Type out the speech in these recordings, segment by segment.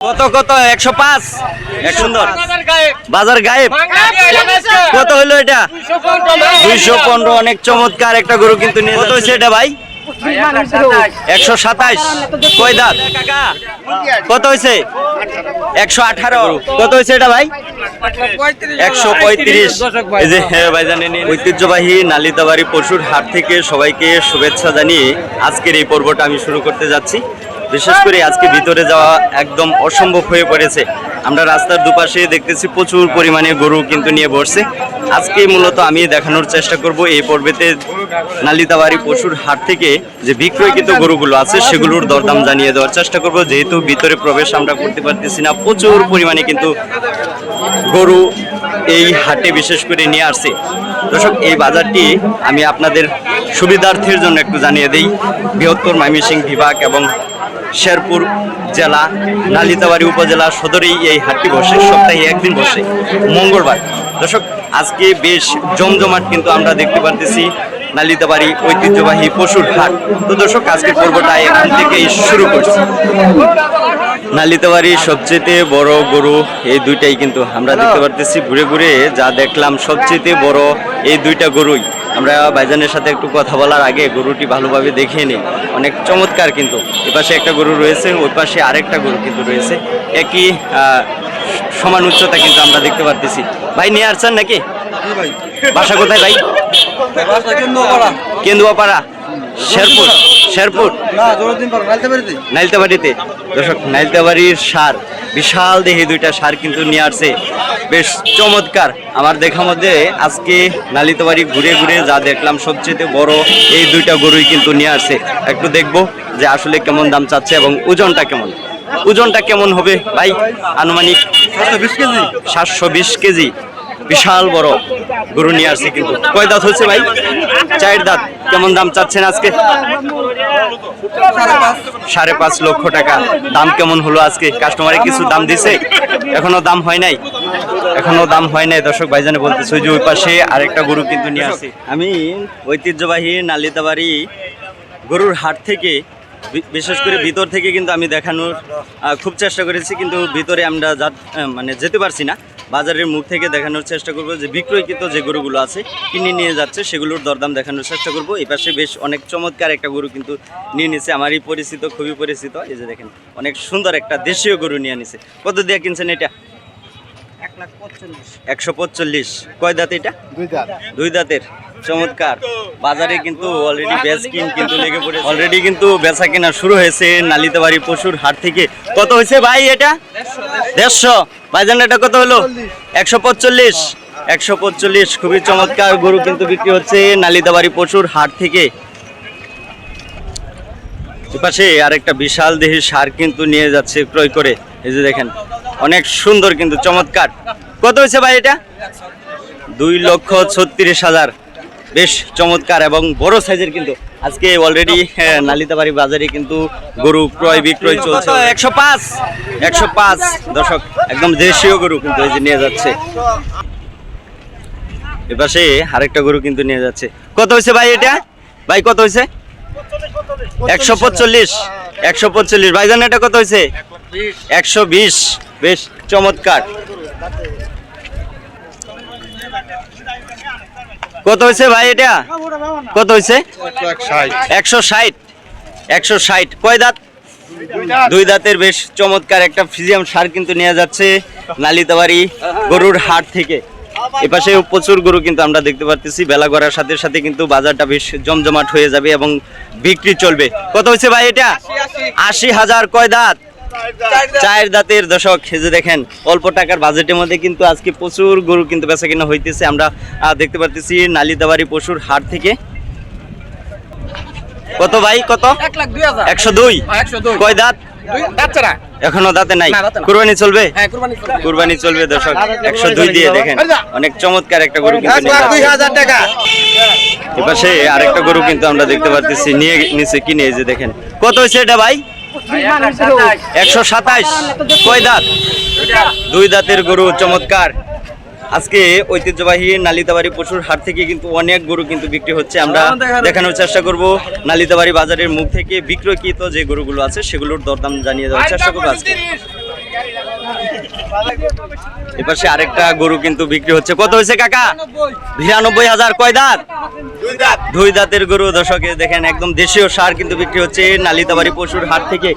কত কত? একশো পাঁচ? এক সুন্দর। বাজার গায়েব? কত হলো এটা? দুইশো পনেরো অনেক চমৎকার একটা গরু কিন্তু নিয়ে কত হয়েছে এটা ভাই? একশো সাতাইশ। কয় দাঁত? কত হয়েছে? একশো আঠারো। কত হয়েছে এটা ভাই? একশো পঁয়ত্রিশ। এই যে হ্যাঁ ভাই জানেন ঐতিহ্যবাহী নালিতাবাড়ি পশুর হাট থেকে সবাইকে শুভেচ্ছা জানিয়ে আজকের এই পর্বটা আমি শুরু করতে যাচ্ছি। বিশেষ করে আজকে ভিতরে যাওয়া একদম অসম্ভব হয়ে পড়েছে। আমরা রাস্তার দুপাশে দেখতেছি প্রচুর পরিমাণে গরু কিন্তু নিয়ে বসছে। আজকে মূলত আমি দেখানোর চেষ্টা করব এই পর্বেতে নালিতাবাড়ি পশুর হাট থেকে যে বিক্রয়কৃত গরুগুলো আছে, সেগুলোর দরদাম জানিয়ে দেওয়ার চেষ্টা করব। যেহেতু ভিতরে প্রবেশ আমরা করতে পারতেছি না, প্রচুর পরিমাণে কিন্তু গরু এই হাটে বিশেষ করে নিয়ে আসছে। দর্শক, এই বাজারটি আমি আপনাদের সুবিধার্থের জন্য একটু জানিয়ে দিই। বৃহত্তর ময়মনসিং বিভাগ এবং শেরপুর জেলা, নালিতাবাড়ি উপজেলা সদরেই এই হাটটি বসে, সপ্তাহে একদিন বসে, মঙ্গলবার। দর্শক, আজকে বেশ জমজমাট কিন্তু আমরা দেখতে পারতেছি নালিতাবাড়ি ঐতিহ্যবাহী পশুর হাট। তো দর্শক, আজকের পর্বটা এখান থেকেই শুরু করছি। নালিতাবাড়ির সবচেয়ে বড় গরু এই দুইটাই কিন্তু আমরা দেখতে পারতেছি ঘুরে ঘুরে যা দেখলাম সবচেয়ে বড় এই দুইটা গরুই। আমরা ভাইজানের সাথে একটু কথা বলার আগে গরুটি ভালোভাবে দেখিয়ে নিই। অনেক চমৎকার কিন্তু। এ পাশে একটা গরু রয়েছে ওই পাশে আরেকটা গরু কিন্তু রয়েছে। একই আহ, সমান উচ্চতা কিন্তু আমরা দেখতে পারতেছি। ভাই নিয়ে আসছেন নাকি? বাসা কোথায় ভাই? কেন্দুয়াপাড়া শেরপুর শেরপুর। নাইলতাবাড়িতে। দর্শক নাইলতাবাড়ির সার বিশাল দেহে দুইটা সার কিন্তু নিয়ে আসছে। বেশ চমৎকার। আমার দেখা মধ্যে আজকে নালিতাবাড়ি ঘুরে ঘুরে যা দেখলাম সবচেয়ে বড় এই দুইটা গরুই কিন্তু নিয়ে আসছে। একটু দেখব যে আসলে কেমন দাম চাচ্ছে এবং ওজনটা কেমন। ওজনটা কেমন হবে? ভাই আনুমানিক সাতশো বিশ কেজি। বিশাল বড় গরু নিয়ে আসছে কিন্তু। কয় দাঁত হচ্ছে ভাই? চায়ের দাঁত কেমন দাম চাচ্ছেন আজকে? সাড়ে পাঁচ লক্ষ টাকা। দাম কেমন হলো আজকে? কাস্টমারে কিছু দাম দিছে? এখনও দাম হয় নাই? এখনও দাম হয় নাই, দর্শক ভাইজানে বলতেছে যে ওই পাশে আরেকটা গরু কিন্তু নিয়ে আসছি। আমি ঐতিহ্যবাহী নালিতাবাড়ি গরুর হাট থেকে বিশেষ করে ভিতর থেকে কিন্তু আমি দেখানোর খুব চেষ্টা করেছি, কিন্তু ভিতরে আমরা মানে যেতে পারছি না। বাজারের মুখ থেকে দেখানোর চেষ্টা করব যে বিক্রয়কৃত যে গরুগুলো আছে কিনে নিয়ে যাচ্ছে সেগুলোর দরদাম দেখানোর চেষ্টা করব। এই পাশে বেশ অনেক চমৎকার একটা গরু কিন্তু নিয়ে নিছে আমারই পরিচিত খুবই পরিচিত। এই যে দেখেন অনেক সুন্দর একটা দেশীয় গরু নিয়ে নিছে। কত দিয়ে কিনছেন এটা? একশো পঁচল্লিশ। কয় দাঁত এটা? দুই দাঁতের। চমৎকার। বাজারে কিন্তু অলরেডি বেচ কিন কিন্তু লেগে পড়ে অলরেডি কিন্তু বেচা কেনা শুরু হয়েছে। নালিতাবাড়ি পশুর হাট থেকে। কত হয়েছে ভাই এটা? দেড়শো। ভাইজান এটা কত হলো? একশো পঁচল্লিশ একশো পঁচল্লিশ খুবই চমৎকার গরু কিন্তু বিক্রি হচ্ছে নালিতাবাড়ি পশুর হাট থেকে। পাশে আরেকটা বিশাল দেহের সার কিন্তু নিয়ে যাচ্ছে ক্রয় করে। এই যে দেখেন অনেক সুন্দর কিন্তু চমৎকার। কত হয়েছে ভাই এটা? দুই লক্ষ ছত্রিশ হাজার। বেশ চমৎকার এবং বড় সাইজের কিন্তু আজকে অলরেডি নালিতাবাড়ি বাজারে কিন্তু গরু ক্রয় বিক্রয় চলছে। একশো পাঁচ? একশো পাঁচ। দর্শক একদম দেশীয় গরু কিন্তু এই যে নিয়ে যাচ্ছে। এপাশে আরেকটা গরু কিন্তু নিয়ে যাচ্ছে। কত হয়েছে ভাই এটা? ভাই কত হয়েছে? একশো পঁচল্লিশ। একশো পঁচল্লিশ। ভাইজান এটা কত হয়েছে? একশো বিশ। বেশ চমৎকার। কত হয়েছে ভাই এটা? কত হয়েছে? একশো ষাট। একশো ষাট। কয় দাঁত? দুই দাঁতের বেশ চমৎকার একটা ফিজিয়াম সার কিন্তু নিয়ে যাচ্ছে নালিতাবাড়ি গরুর হাট থেকে। এপাশে প্রচুর গরু কিন্তু আমরা দেখতে পারতেছি। বেলা করার সাথে সাথে কিন্তু বাজারটা বেশ জমজমাট হয়ে যাবে এবং বিক্রি চলবে। কত হয়েছে ভাই এটা? আশি হাজার। কয় দাঁত? চার দাঁতের দশক যে দেখেন অল্প টাকার বাজেটের মধ্যে কিন্তু আজকে প্রচুর গরু কিন্তু বেচা কিনা হইতেছে। আমরা দেখতে পারতেছি নালিতাবাড়ি পশুর হাট থেকে। কত ভাই কত? হাজার। একশো দুই? কয় দাঁত? এখনও দাঁতে নাই। না। কুরবানি চলবে? হ্যাঁ কুরবানি চলবে। দর্শক একশো দুই দিয়ে দেখেন। অনেক চমৎকার একটা গরু কিন্তু এপাশে আরেকটা গরু কিন্তু আমরা দেখতে পাচ্ছি নিয়ে নিচে কিনে যে দেখেন। কত হয়েছে এটা ভাই? একশো সাতাইশ। কয় দাঁত? দুই দাঁতের গরু চমৎকার। আজকে ঐতিহ্যবাহী নালিতাবাড়ি পশুর হাট থেকে কিন্তু অনেক গরু কিন্তু বিক্রি হচ্ছে। আমরা দেখানোর চেষ্টা করব। নালিতাবাড়ি বাজারের মুখ থেকে বিক্রয়কৃত যে গরুগুলো আছে সেগুলোর দরদাম জানিয়ে দেওয়ার চেষ্টা করব আজকে। এপাশে আরেকটা গরু কিন্তু বিক্রি হচ্ছে। কত হয়েছে কাকা? বিরানব্বই হাজার। কয় দাঁত? দুই দাঁতের গরু দর্শকে দেখেন একদম দেশীয় সার কিন্তু বিক্রি হচ্ছে নালিতাবাড়ি পশুর হাট থেকে।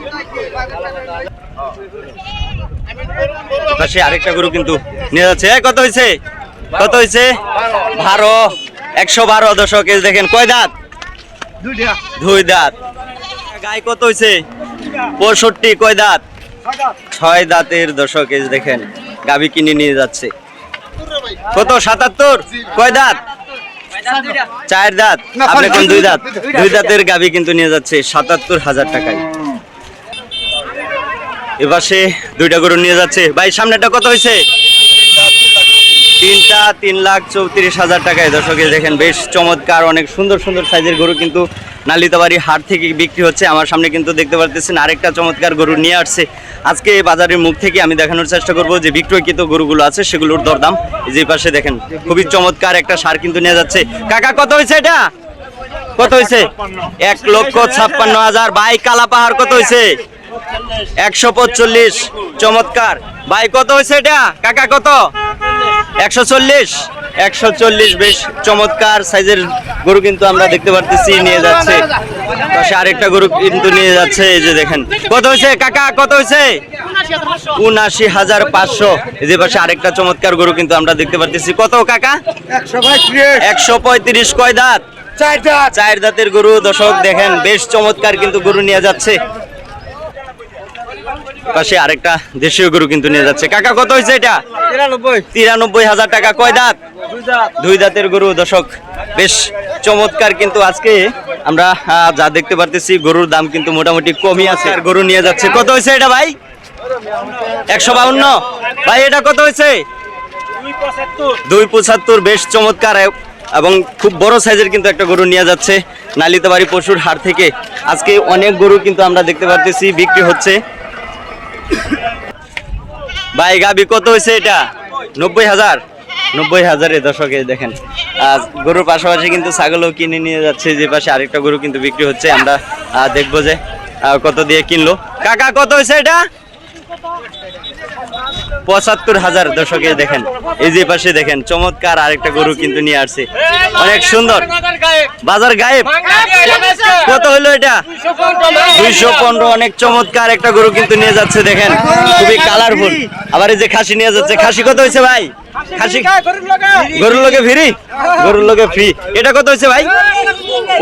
পাশে আরেকটা গরু কিন্তু নিয়ে যাচ্ছে। কত হয়েছে কত হয়েছে বারো। একশো বারো দশক এই দেখেন কয় দাঁত? দুই দাঁত। গায়ে কত হয়েছে পঁয়ষট্টি কয় দাঁত? ছয় দাঁতের দশক এই দেখেন গাবি কিনে নিয়ে যাচ্ছে। কত? সাতাত্তর? কয় দাঁত? চার দাঁত। আপনি কোন দুই দাঁত। দুই দাঁতের গাবি কিন্তু নিয়ে যাচ্ছে সাতাত্তর হাজার টাকায়। এবার সে দুইটা গরু নিয়ে যাচ্ছে। ভাই সামনেটা কত হয়েছে? তিনটা তিন লাখ চৌত্রিশ হাজার টাকায় দর্শকে দেখেন বেশ চমৎকার, অনেক সুন্দর সুন্দর সাইজের গরু কিন্তু নালিতাবাড়ি হাট থেকে বিক্রি হচ্ছে। আমার সামনে কিন্তু দেখতে পারতেছেন আরেকটা চমৎকার গরু নিয়ে আসছে। আজকে বাজারের মুখ থেকে আমি দেখানোর চেষ্টা করব যে বিক্রয়কৃত গরুগুলো আছে, সেগুলোর দরদাম। যে পাশে দেখেন, খুবই চমৎকার একটা সার কিন্তু নিয়ে যাচ্ছে। কাকা, কত হয়েছে এটা? কত হয়েছে এক লক্ষ ছাপ্পান্ন হাজার। বাই কালা পাহাড় কত হয়েছে একশো চমৎকার। ভাই, কত হয়েছে এটা? কাকা, কত? একশো চল্লিশ একশো চল্লিশ বেশ চমৎকার সাইজের গরু কিন্তু আমরা দেখতে পারতেছি নিয়ে যাচ্ছে। পাশে আরেকটা গরু কিন্তু নিয়ে যাচ্ছে এই যে দেখেন। কত হয়েছে কাকা কত হয়েছে? উনাশি হাজার পাঁচশো। এই যে পাশে আরেকটা চমৎকার গরু কিন্তু আমরা দেখতে পারতেছি। কত কাকা? একশো পঁয়ত্রিশ। কয় দাঁত। চার দাঁতের গরু দর্শক দেখেন বেশ চমৎকার কিন্তু গরু নিয়ে যাচ্ছে। পাশে আরেকটা দেশীয় গরু কিন্তু নিয়ে যাচ্ছে। কাকা কত হয়েছে এটা? তিরানব্বই। হাজার টাকা। কয় দাঁত? দুই দাঁতের গরু দর্শক বেশ চমৎকার কিন্তু আজকে আমরা যা দেখতে পারতেছি গরুর দাম কিন্তু মোটামুটি কমই আছে। আর গরু নিয়ে যাচ্ছে। কত হয়েছে এটা ভাই? একশো বাউন্ন। ভাই এটা কত হয়েছে? দুই পঁচাত্তর। বেশ চমৎকার। এবং খুব বড় সাইজের কিন্তু একটা গরু নিয়ে যাচ্ছে। নালিতাবাড়ি পশুর হাট থেকে। আজকে অনেক গরু কিন্তু আমরা দেখতে পারতেছি বিক্রি হচ্ছে। ভাই, গাবি কত হয়েছে এটা? নব্বই হাজার? নব্বই হাজারে দশকে দেখেন। আর গরুর পাশাপাশি কিন্তু ছাগলও কিনে নিয়ে যাচ্ছে, যে পাশে আরেকটা গরু কিন্তু বিক্রি হচ্ছে। আমরা দেখব যে কত দিয়ে কিনলো। কাকা, কত হয়েছে এটা? পঁচাত্তর হাজার দশকে দেখেন। এই যে পাশে দেখেন, চমৎকার আরেকটা গরু কিন্তু নিয়ে আসছে। অনেক সুন্দর। বাজার গায়েব। কত হলো এটা? দুইশো পনেরো, অনেক চমৎকার একটা গরু কিন্তু নিয়ে যাচ্ছে, দেখেন। খুবই কালারফুল আবার এই যে খাসি নিয়ে যাচ্ছে। খাসি কত হয়েছে ভাই? খাসি? গরুর লোকে ফ্রি গরুর লোকে ফ্রি এটা কত হয়েছে ভাই?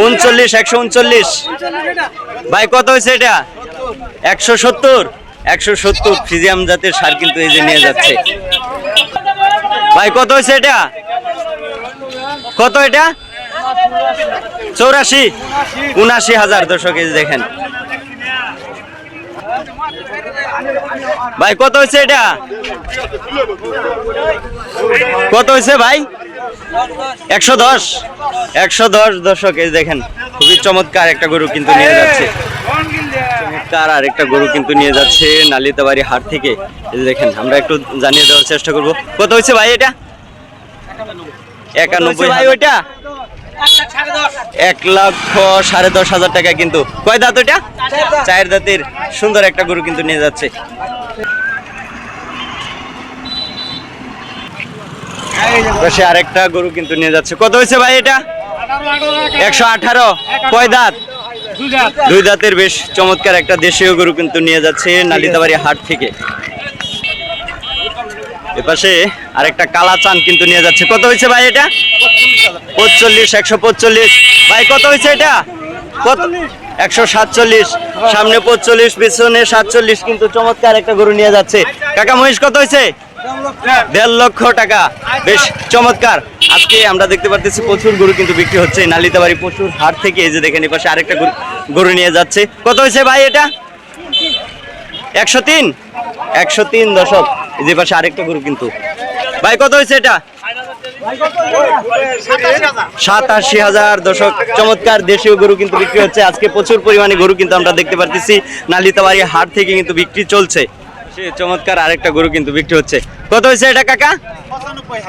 উনচল্লিশ, একশো উনচল্লিশ। ভাই, কত হয়েছে এটা? একশো সত্তর। একশো সত্তর ফিজিয়াম জাতের সার কিন্তু এই যে নিয়ে যাচ্ছে। ভাই, কত হয়েছে এটা? কত এটা? চৌরাশি। উনাশি হাজার দর্শক এই দেখেন। ভাই, কত হয়েছে এটা? কত হয়েছে ভাই? একশো দশ। একশো দশ দর্শক এই দেখেন, খুবই চমৎকার একটা গরু কিন্তু নিয়ে যাচ্ছে। চমৎকার আর একটা গরু কিন্তু নিয়ে যাচ্ছে নালিতাবাড়ি হাট থেকে। দেখেন আমরা একটু জানিয়ে দেওয়ার চেষ্টা করব। কত হয়েছে ভাই এটা? একানব্বই ভাই ওইটা এক লক্ষ সাড়ে দশ হাজার টাকা কিন্তু। কয় দাঁত ওইটা? চায়ের দাঁতের সুন্দর একটা গরু কিন্তু নিয়ে যাচ্ছে। পাশে আরেকটা গরু কিন্তু নিয়ে যাচ্ছে। কত হয়েছে ভাই এটা? একশো আঠারো। কয় দাঁত? দুই দাঁতের বেশ চমৎকার একটা দেশীয় গরু কিন্তু নিয়ে যাচ্ছে নালিতাবাড়ি হাট থেকে। এপাশে আরেকটা কালা চান কিন্তু নিয়ে যাচ্ছে। কত হয়েছে ভাই এটা? পঁচল্লিশ একশো পঁচল্লিশ। ভাই কত হয়েছে এটা? কত? একশো সাতচল্লিশ। সামনে পঁচল্লিশ পিছনে সাতচল্লিশ কিন্তু চমৎকার একটা গরু নিয়ে যাচ্ছে। কাকা মহিষ কত হয়েছে? দেড় লক্ষ টাকা। বেশ চমৎকার। আজকে আমরা দেখতে পাচ্ছি প্রচুর গরু কিন্তু বিক্রি হচ্ছে নালিতাবাড়ি প্রচুর হাট থেকে। এই যে দেখেন, এপাশে আরেকটা গরু- নিয়ে যাচ্ছে। কত হয়েছে ভাই এটা? একশো তিন? একশো তিন দশক। যে পাশে আরেকটা গরু কিন্তু। ভাই, কত হয়েছে এটা? সাতাশি হাজার দশক। চমৎকার দেশীয় গরু কিন্তু বিক্রি হচ্ছে। আজকে প্রচুর পরিমাণে গরু কিন্তু আমরা দেখতে পারতেছি। নালিতাবাড়ি হাট থেকে কিন্তু বিক্রি চলছে। সে চমৎকার আরেকটা গরু কিন্তু বিক্রি হচ্ছে। কত হয়েছে এটা কাকা?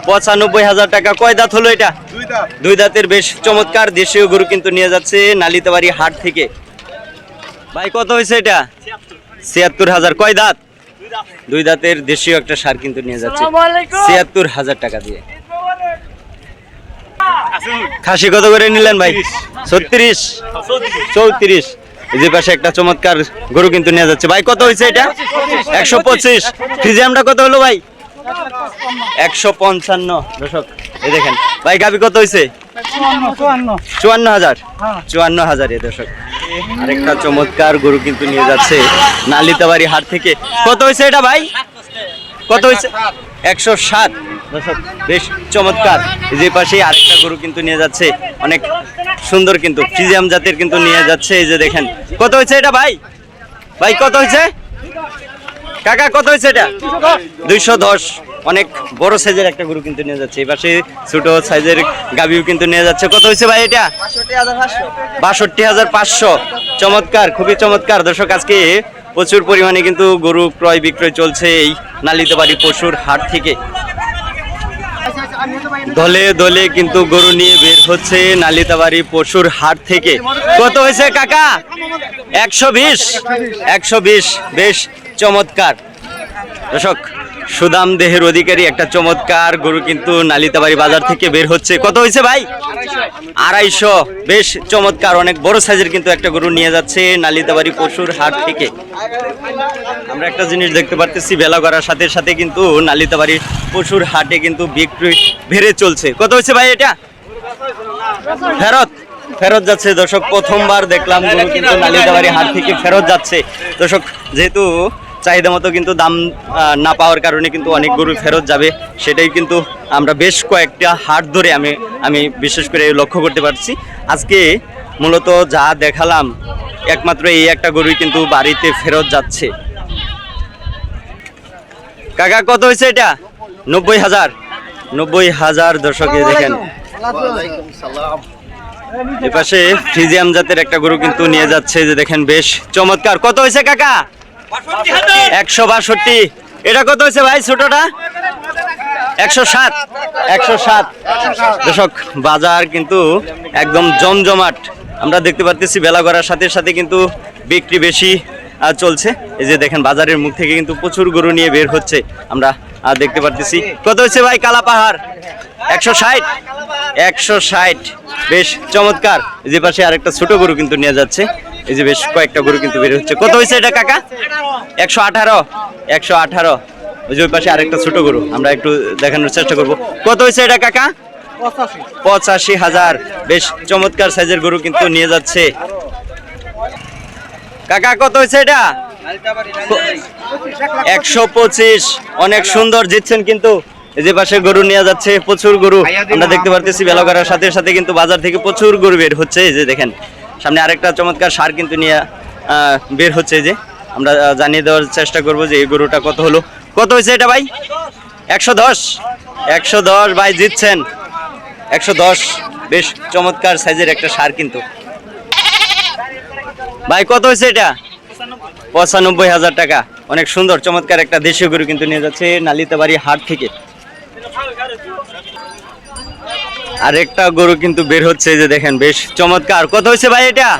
পঁচানব্বই হাজার টাকা। কয় দাঁত হলো এটা? দুই দাঁতের বেশ চমৎকার দেশীয় গরু কিন্তু নিয়ে যাচ্ছে নালিতাবাড়ি হাট থেকে। ভাই কত হয়েছে এটা? ছিয়াত্তর হাজার। কয় দাঁত? দুই দাঁতের দেশীয় একটা সার কিন্তু নিয়ে যাচ্ছে। ছিয়াত্তর হাজার টাকা দিয়ে। খাসি কত করে নিলেন ভাই? ছত্রিশ। চৌত্রিশ। যে পাশে একটা চমৎকার গরু কিন্তু নিয়ে যাচ্ছে। ভাই, কত হয়েছে এটা? একশো পঁচিশ। ফিজিয়ামটা কত হলো ভাই? একশো পঞ্চান্ন। দর্শক, এই দেখেন। ভাই গাবি কত হয়েছে চুয়ান্ন হাজার। চুয়ান্ন হাজার এ দর্শক। আরেকটা চমৎকার গরু কিন্তু নিয়ে যাচ্ছে নালিতাবাড়ি হাট থেকে। কত হয়েছে এটা ভাই? কত হয়েছে একশো সাত দর্শক, বেশ চমৎকার। যে পাশে আরেকটা গরু কিন্তু নিয়ে যাচ্ছে। অনেক সুন্দর কিন্তু ফ্রিজিয়াম জাতের কিন্তু নিয়ে যাচ্ছে, এই যে দেখেন। কত হয়েছে এটা ভাই? ভাই, কত হয়েছে? কাকা, কত হয়েছে এটা? দুইশো দশ। অনেক বড় সাইজের একটা গরু কিন্তু নিয়ে যাচ্ছে। পাশে ছোট সাইজের গাবিও কিন্তু নিয়ে যাচ্ছে। কত হয়েছে ভাই এটা? বাষট্টি হাজার পাঁচশো। চমৎকার, খুবই চমৎকার। দর্শক, আজকে প্রচুর পরিমাণে কিন্তু গরু ক্রয় বিক্রয় চলছে এই নালিতবাড়ি পশুর হাট থেকে। দলে দলে কিন্তু গরু নিয়ে বের হচ্ছে নালিতাবাড়ি পশুর হাট থেকে। কত হয়েছে কাকা? একশো বিশ। একশো বিশ। বেশ চমৎকার। দর্শক সুদাম দেহের অধিকারী, একটা চমৎকার গরু কিন্তু নালিতাবাড়ি বাজার থেকে বের হচ্ছে। কত হয়েছে ভাই? আড়াইশো। বেশ চমৎকার, অনেক বড় সাইজের কিন্তু একটা গরু নিয়ে যাচ্ছে নালিতাবাড়ি পশুর হাট থেকে। আমরা একটা জিনিস দেখতে পারতেছি, বেলা করার সাথে সাথে কিন্তু নালিতাবাড়ি পশুর হাটে কিন্তু বিক্রি বেড়ে চলছে। কত হয়েছে ভাই এটা? ফেরত। ফেরত যাচ্ছে দর্শক, প্রথমবার দেখলাম গরু কিন্তু নালিতাবাড়ি হাট থেকে ফেরত যাচ্ছে। দর্শক, যেহেতু চাহিদা মতো কিন্তু দাম না পাওয়ার কারণে কিন্তু অনেক গরু ফেরত যাবে। সেটাই কিন্তু আমরা বেশ কয়েকটা হাট ধরে আমি আমি বিশেষ করে লক্ষ্য করতে পারছি। আজকে মূলত যা দেখালাম, একমাত্র এই একটা গরুই কিন্তু বাড়িতে ফেরত যাচ্ছে। কাকা, কত হয়েছে এটা? নব্বই হাজার। নব্বই হাজার দর্শকে দেখেন। এপাশে ফ্রিজিয়াম জাতের একটা গরু কিন্তু নিয়ে যাচ্ছে, যে দেখেন বেশ চমৎকার। কত হয়েছে কাকা? একশো বাষট্টি। এটা কত হয়েছে ভাই ছোটটা? একশো সাত। একশো সাত। দর্শক, বাজার কিন্তু একদম জমজমাট। আমরা দেখতে পারতেছি বেলা করার সাথে সাথে কিন্তু বিক্রি বেশি চলছে। এই যে দেখেন, বাজারের মুখ থেকে কিন্তু প্রচুর গরু নিয়ে বের হচ্ছে। আমরা দেখতে পারতেছি। কত হয়েছে ভাই কালা পাহাড়? একশো ষাট? একশো ষাট। বেশ চমৎকার। যে পাশে আরেকটা ছোট গরু কিন্তু নিয়ে যাচ্ছে। এই যে বেশ কয়েকটা গরু কিন্তু বের হচ্ছে। কত হয়েছে এটা, কাকা? একশো আঠারো? একশো আঠারো। ওই যে পাশে আরেকটা ছোট গরু। আমরা একটু দেখানোর চেষ্টা করব। কত হয়েছে এটা, কাকা? পঁচাশি হাজার। বেশ চমৎকার সাইজের গরু কিন্তু নিয়ে যাচ্ছে। কাকা, কত হয়েছে এটা? একশো পঁচিশ। অনেক সুন্দর জিতছেন কিন্তু। এই যে পাশে গরু নিয়ে যাচ্ছে প্রচুর গরু। আমরা দেখতে পারতেছি বেলা করার সাথে সাথে কিন্তু বাজার থেকে প্রচুর গরু বের হচ্ছে। এই যে দেখেন সামনে আরেকটা চমৎকার সার কিন্তু নিয়ে বের হচ্ছে যে। আমরা জানিয়ে দেওয়ার চেষ্টা করব যে এই গরুটা কত হলো। কত হয়েছে এটা ভাই? একশো দশ। একশো দশ ভাই জিতছেন। একশো দশ। বেশ চমৎকার সাইজের একটা সার কিন্তু। ভাই, কত হয়েছে এটা? পঁচানব্বই হাজার টাকা। অনেক সুন্দর, চমৎকার একটা দেশীয় গরু কিন্তু নিয়ে যাচ্ছে নালিতাবাড়ি হাট থেকে। আর একটা গরু কিন্তু বের হচ্ছে যে দেখেন বেশ চমৎকার। কত হয়েছে ভাই এটা?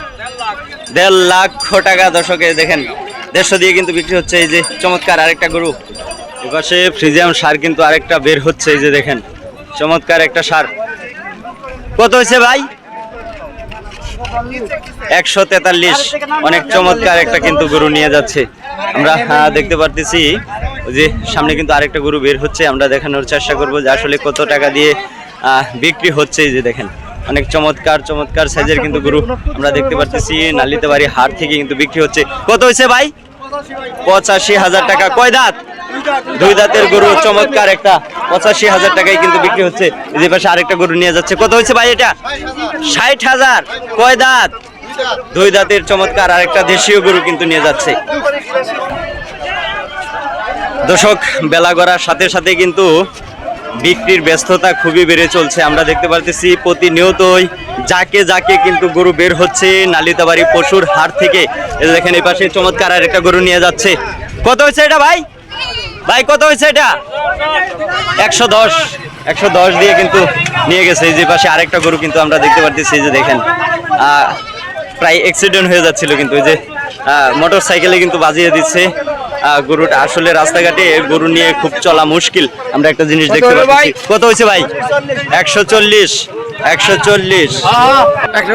দেড় লক্ষ টাকা দশকে দেখেন, দেড়শো দিয়ে কিন্তু বিক্রি হচ্ছে, এই যে চমৎকার আরেকটা গরু। এপাশে ফ্রিজিয়াম সার কিন্তু আরেকটা বের হচ্ছে, এই যে দেখেন, চমৎকার একটা সার। কত হয়েছে ভাই? একশো তেতাল্লিশ। অনেক চমৎকার একটা কিন্তু গরু নিয়ে যাচ্ছে। আমরা দেখতে পারতেছি যে সামনে কিন্তু আরেকটা গরু বের হচ্ছে, আমরা দেখানোর চেষ্টা করব যে আসলে কত টাকা দিয়ে বিক্রি হচ্ছে যে দেখেন। অনেক চমৎকার চমৎকার সাইজের কিন্তু গরু আমরা দেখতে পারতেছি। নালিতে বাড়ি হাট থেকে কিন্তু বিক্রি হচ্ছে। কত হয়েছে ভাই? পঁচাশি হাজার টাকা। কয় দাঁত? দুই দাঁতের গরু, চমৎকার একটা। পঁচাশি হাজার টাকায় কিন্তু বিক্রি হচ্ছে। যে পাশে আরেকটা গরু নিয়ে যাচ্ছে। কত হয়েছে ভাই এটা? ষাট হাজার। কয় দাঁত? দুই দাঁতের চমৎকার আরেকটা দেশীয় গরু কিন্তু নিয়ে যাচ্ছে। দর্শক, বেলা গড়ার সাথে সাথে কিন্তু বিক্রির ব্যস্ততা খুবই বেড়ে চলছে। আমরা দেখতে পারতেছি প্রতিনিয়তই যাকে যাকে কিন্তু গরু বের হচ্ছে নালিতাবাড়ি পশুর হাট থেকে। দেখেন, এই পাশে চমৎকার আর একটা গরু নিয়ে যাচ্ছে। কত হয়েছে এটা ভাই? ভাই, কত হয়েছে এটা? একশো দশ। একশো দশ দিয়ে কিন্তু নিয়ে গেছে। এই যে পাশে আরেকটা গরু কিন্তু আমরা দেখতে পারতেছি। যে দেখেন প্রায় অ্যাক্সিডেন্ট হয়ে যাচ্ছিল কিন্তু। এই যে মোটর সাইকেলে কিন্তু বাজিয়ে দিচ্ছে। গরুটা আসলে রাস্তাঘাটে গরু নিয়ে খুব চলা মুশকিল। আমরা একটা জিনিস দেখতে পাচ্ছি। কত হয়েছে ভাই? একশো চল্লিশ একশো চল্লিশ।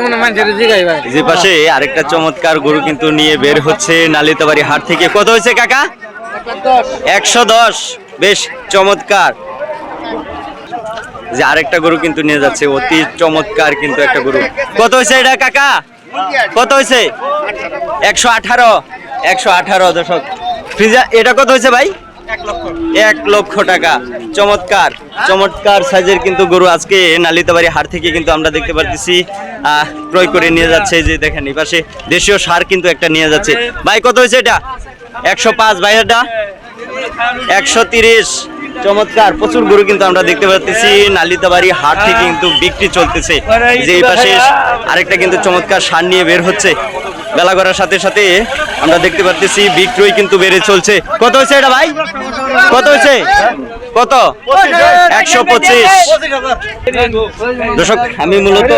মনে যে পাশে আরেকটা চমৎকার গরু কিন্তু নিয়ে বের হচ্ছে নালিতাবাড়ি হাট থেকে। কত হয়েছে কাকা? একশো দশ। বেশ চমৎকার। যে আরেকটা গরু কিন্তু নিয়ে যাচ্ছে অতি চমৎকার কিন্তু একটা গরু। কত হয়েছে এটা কাকা? কত হয়েছে? একশো আঠারো। একশো আঠারো দশক ফ্রিজা এটা কত হয়েছে ভাই? এক লক্ষ। টাকা। চমৎকার চমৎকার সাইজের কিন্তু গরু আজকে নালিতাবাড়ি হাট থেকে কিন্তু আমরা দেখতে পারতেছি ক্রয় করে নিয়ে যাচ্ছে যে দেখেন এই পাশে দেশীয় সার কিন্তু একটা নিয়ে যাচ্ছে। ভাই কত হয়েছে এটা? একশো পাঁচ ভাই এটা? একশো তিরিশ। চমৎকার প্রচুর গরু কিন্তু আমরা দেখতে পাচ্ছি নালিতাবাড়ি হাট থেকে কিন্তু বিক্রি চলতেছে। যে এই পাশে আরেকটা কিন্তু চমৎকার সার নিয়ে বের হচ্ছে। বেলা করার সাথে সাথে আমরা দেখতে পাচ্ছি বিক্রয় কিন্তু বেড়ে চলছে। কত হয়েছে এটা ভাই? কত হয়েছে? কত? একশো পঁচিশ। দর্শক, আমি মূলত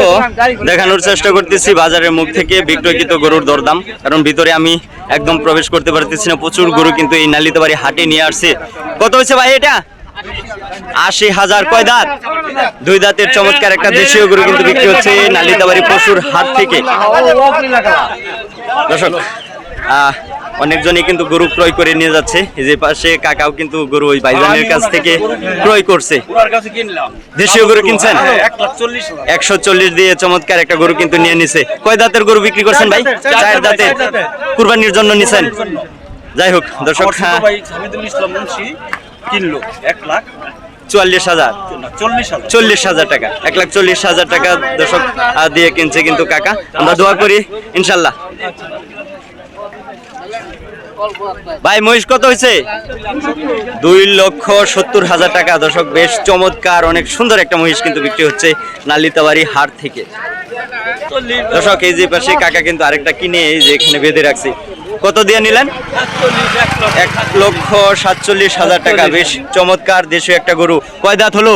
দেখানোর চেষ্টা করতেছি বাজারের মুখ থেকে বিক্রয়কৃত গরুর দরদাম, কারণ ভিতরে আমি একদম প্রবেশ করতে পারতেছি না। প্রচুর গরু কিন্তু এই নালিতাবাড়ি হাটে নিয়ে আসছে। কত হয়েছে ভাই এটা? আশি হাজার কয় দাঁত? দুই দাঁতের চমৎকার একটা দেশীয় গরু কিন্তু বিক্রি হচ্ছে নালিতাবাড়ি পশুর হাট থেকে। দর্শক অনেকজনই কিন্তু গরু ক্রয় করে নিয়ে যাচ্ছে। এই যে পাশে কাকাও কিন্তু গরু ওই ভাইজানের কাছ থেকে ক্রয় করছে। দেশীয় গরু কিনছেন। একশো চল্লিশ দিয়ে চমৎকার একটা গরু কিন্তু নিয়ে নিছে। কয় দাঁতের গরু বিক্রি করছেন ভাই? চার দাঁতের কুরবানির জন্য নিছেন। যাই হোক দর্শক কিনলো? এক লাখ চুয়াল্লিশ হাজার। চল্লিশ হাজার। টাকা। এক লাখ চল্লিশ হাজার টাকা দর্শক দিয়ে কিনছে কিন্তু কাকা। আমরা দোয়া করি ইনশাল্লাহ। ভাই মহিষ কত হয়েছে? দুই লক্ষ সত্তর হাজার টাকা। দর্শক বেশ চমৎকার অনেক সুন্দর একটা মহিষ কিন্তু বিক্রি হচ্ছে নালিতাবাড়ি হাট থেকে। দর্শক এই যে পাশে কাকা কিন্তু আরেকটা কিনে এই যে এখানে বেঁধে রাখছি। কত দিয়ে নিলেন? এক লক্ষ সাতচল্লিশ হাজার টাকা। বেশ চমৎকার দেশীয় একটা গরু। কয় দাঁত হলো?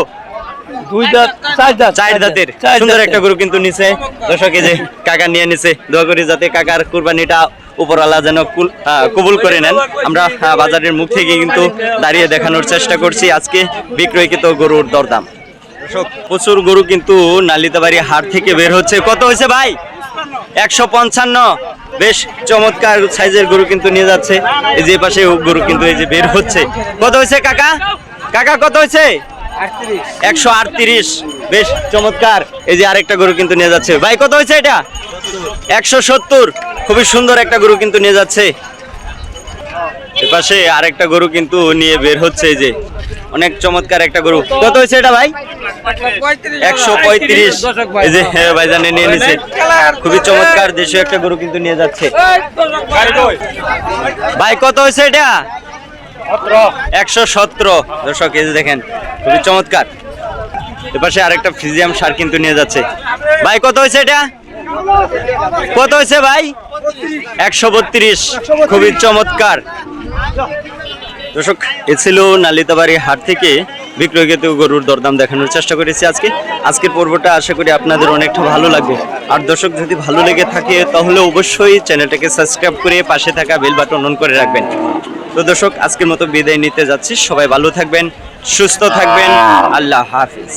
দুই দাঁত চার দাঁত। চার দাঁতের। সুন্দর একটা গরু কিন্তু নিছে। দর্শক যে কাকা নিয়ে নিছে। দোয়া করি যাতে কাকার কুরবানিটা উপরওয়ালা যেন কবুল করে নেন। আমরা বাজারের মুখ থেকে কিন্তু দাঁড়িয়ে দেখানোর চেষ্টা করছি আজকে বিক্রয়কৃত গরুর দরদাম। প্রচুর গরু কিন্তু নালিতাবাড়ি হাট থেকে বের হচ্ছে। কত হয়েছে ভাই? একশো পঞ্চান্ন। বেশ চমৎকার সাইজের গরু কিন্তু নিয়ে যাচ্ছে। এই যে পাশে গরু কিন্তু এই যে বের হচ্ছে। কত হয়েছে কাকা? কাকা, কত হয়েছে? একশো আটত্রিশ। বেশ চমৎকার। এই যে আরেকটা গরু কিন্তু নিয়ে যাচ্ছে। ভাই, কত হয়েছে এটা? একশো সত্তর। খুবই সুন্দর একটা গরু কিন্তু নিয়ে যাচ্ছে। এপাশে আরেকটা গরু কিন্তু নিয়ে বের হচ্ছে। এই যে অনেক চমৎকার একটা গরু। কত হয়েছে এটা ভাই? একশো পঁয়ত্রিশ। যে ভাইজানে নিয়ে নিছে। খুবই চমৎকার দেশীয় একটা গরু কিন্তু নিয়ে যাচ্ছে। ভাই কত হয়েছে এটা? একশো সতেরো। দর্শক এই যে দেখেন খুবই চমৎকার। এপাশে আরেকটা ফিজিয়াম সার কিন্তু নিয়ে যাচ্ছে। ভাই কত হয়েছে এটা? কত হয়েছে ভাই? একশো বত্রিশ। খুবই চমৎকার। দর্শক এ ছিল নালিতাবাড়ি হাট থেকে বিক্রয়কৃত গরুর দরদাম দেখানোর চেষ্টা করেছি আজকে। আজকের পর্বটা আশা করি আপনাদের অনেকটা ভালো লাগবে। আর দর্শক, যদি ভালো লেগে থাকে, তাহলে অবশ্যই চ্যানেলটাকে সাবস্ক্রাইব করে পাশে থাকা বেল বাটন অন করে রাখবেন। তো দর্শক, আজকের মতো বিদায় নিতে যাচ্ছি। সবাই ভালো থাকবেন, সুস্থ থাকবেন। আল্লাহ হাফিজ।